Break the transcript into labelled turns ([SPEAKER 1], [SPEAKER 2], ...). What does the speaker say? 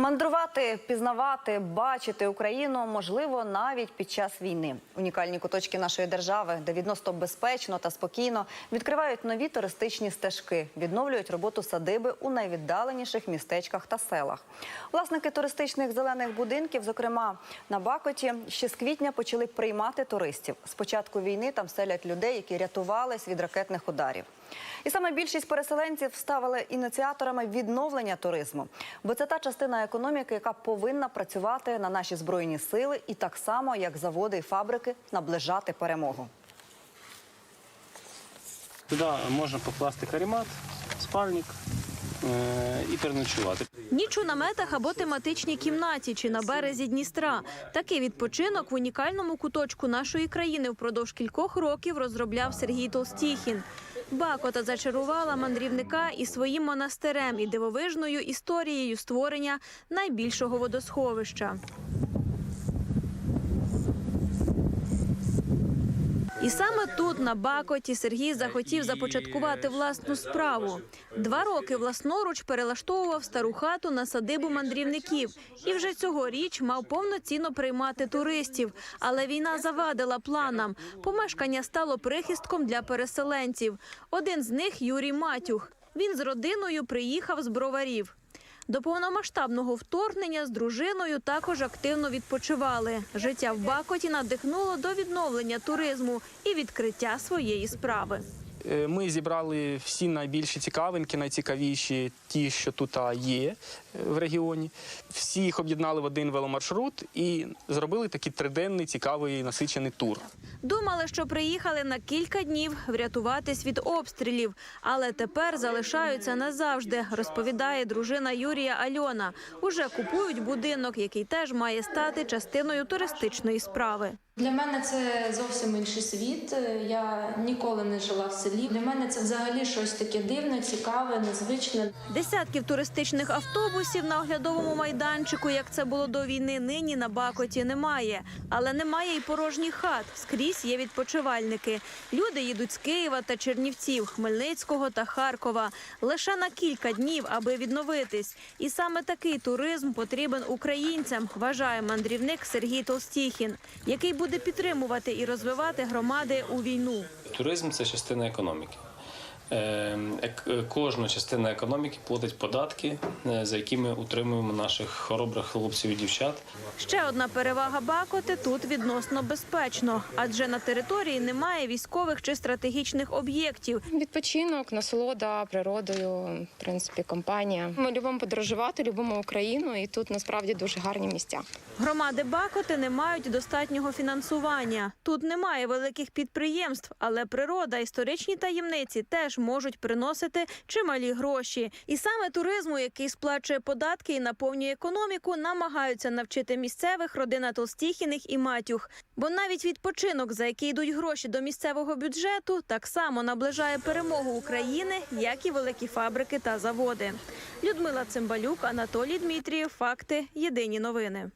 [SPEAKER 1] Мандрувати, пізнавати, бачити Україну можливо навіть під час війни. Унікальні куточки нашої держави, де відносно безпечно та спокійно відкривають нові туристичні стежки, відновлюють роботу садиби у найвіддаленіших містечках та селах. Власники туристичних зелених будинків, зокрема на Бакоті, ще з квітня почали приймати туристів. З початку війни там селять людей, які рятувались від ракетних ударів. І саме більшість переселенців ставили ініціаторами відновлення туризму, бо це та частина економіки, яка повинна працювати на наші збройні сили і так само, як заводи і фабрики, наближати перемогу.
[SPEAKER 2] Туди можна покласти каремат, спальник е, і переночувати.
[SPEAKER 3] Ніч у наметах або тематичній кімнаті чи на березі Дністра. Такий відпочинок в унікальному куточку нашої країни впродовж кількох років розробляв Сергій Толстіхін. Бакота зачарувала мандрівника і своїм монастирем, і дивовижною історією створення найбільшого водосховища. І саме тут, на Бакоті, Сергій захотів започаткувати власну справу. Два роки власноруч перелаштовував стару хату на садибу мандрівників і вже цьогоріч мав повноцінно приймати туристів. Але війна завадила планам. Помешкання стало прихистком для переселенців. Один з них Юрій Матюх. Він з родиною приїхав з броварів. До повномасштабного вторгнення з дружиною також активно відпочивали. Життя в Бакоті надихнуло до відновлення туризму і відкриття своєї справи.
[SPEAKER 4] Е, Ми зібрали всі найбільші цікавинки, найцікавіші ті, що тут є е, в регіоні. Всі їх об'єднали в один веломаршрут і зробили такий триденний цікавий насичений тур.
[SPEAKER 3] Думали, що приїхали на кілька днів врятуватись від обстрілів, але тепер залишаються назавжди, розповідає дружина Юрія Альона. Уже купують будинок, який теж має стати частиною туристичної справи.
[SPEAKER 5] Для мене це зовсім інший світ. Я ніколи не жила в селі. Для мене це взагалі щось таке дивне, цікаве, незвичне.
[SPEAKER 3] Десятків туристичних автобусів на оглядовому майданчику, як це було до війни, нині на Бакоті немає. Але немає й порожніх хат. Скрізь є відпочивальники. Люди їдуть з Києва та Чернівців, Хмельницького та Харкова лише на кілька днів, аби відновитись. І саме такий туризм потрібен українцям, вважає мандрівник Сергій Толстіхін, який буде підтримувати і розвивати громади у війну.
[SPEAKER 2] Туризм це частина економіки. Е, е, Кожна частина економіки платить податки, е, за які ми утримуємо наших хоробрих хлопців і дівчат.
[SPEAKER 3] Ще одна перевага Бакоти тут відносно безпечно, адже на території немає військових чи стратегічних об'єктів.
[SPEAKER 6] Відпочинок, насолода природою, в принципі, компанія. Ми любимо подорожувати, любимо Україну, і тут насправді дуже гарні місця.
[SPEAKER 3] Громади Бакоти не мають достатнього фінансування. Тут немає великих підприємств, але природа, історичні таємниці теж можуть приносити чималі гроші. І саме туризму, який сплачує податки і наповнює економіку, намагаються навчити місцевих родина Толстіхіних і Матюх. Бо навіть відпочинок, за який йдуть гроші до місцевого бюджету, так само наближає перемогу України, як і великі фабрики та заводи. Людмила Цимбалюк, Анатолій Дмитрієв. Факти. Єдині новини.